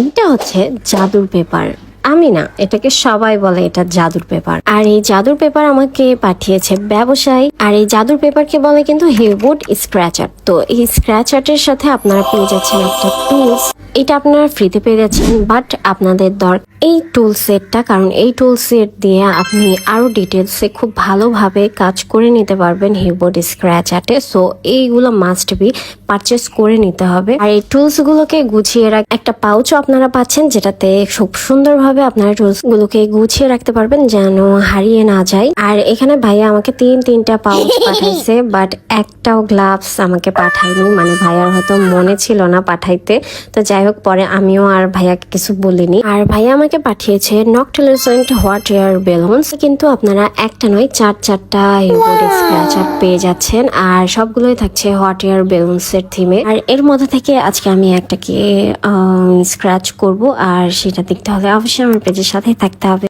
এইটা হচ্ছে জাদুর পেপার। আমি না, এটাকে সবাই বলে এটা জাদুর পেপার। আর এই জাদুর পেপার আমাকে পাঠিয়েছে ব্যবসায়ী, আর এই জাদুর পেপারকে বলে কিন্তু হেউড স্ক্র্যাচার তো এই স্ক্র্যাচারটির সাথে আপনারা পেয়ে যাচ্ছেন একটা টুলস এটা আপনারা ফ্রিতে পেয়ে যাচ্ছেন বাট আপনাদের দরকার এই টুল সেটটা কারণ এই টুল সেট দিয়ে আপনি আরও ডিটেলসে খুব ভালোভাবে কাজ করে নিতে পারবেন হিলবোর্ড স্ক্র্যাচারটে সো এইগুলো মাস্ট বি পারচেস করে নিতে হবে। আর এই টুলস গুলোকে গুছিয়ে রাখ একটা পাউচও আপনারা পাচ্ছেন যেটাতে খুব সুন্দরভাবে আপনারা টুলস গুলোকে গুছিয়ে রাখতে পারবেন যেন হারিয়ে না যায়। আর এখানে ভাইয়া আমাকে তিন তিনটা পাউচ পাঠাইছে বাট একটাও গ্লাভস আমাকে পাঠায়নি। মানে ভাইয়ার হয়তো মনে ছিল না পাঠাইতে। তো যাই হোক পরে আমিও আর ভাইয়াকে কিছু বলিনি। আর ভাইয়া আমাকে পাঠিয়েছে নকটেলোসেন্ট হোয়াট এয়ার বেলুনস কিন্তু আপনারা একটা নয় চার চারটা হিউবোর্ড স্ক্র্যাচার পেয়ে যাচ্ছেন। আর সবগুলোই থাকছে হোয়াট এয়ার বেলুনস এর থিমে আর এর মধ্যে থেকে আজকে আমি একটাকে স্ক্র্যাচ করব। আর সেটা দেখতে হবে। অবশ্যই আমার পেজের সাথে থাকতে হবে।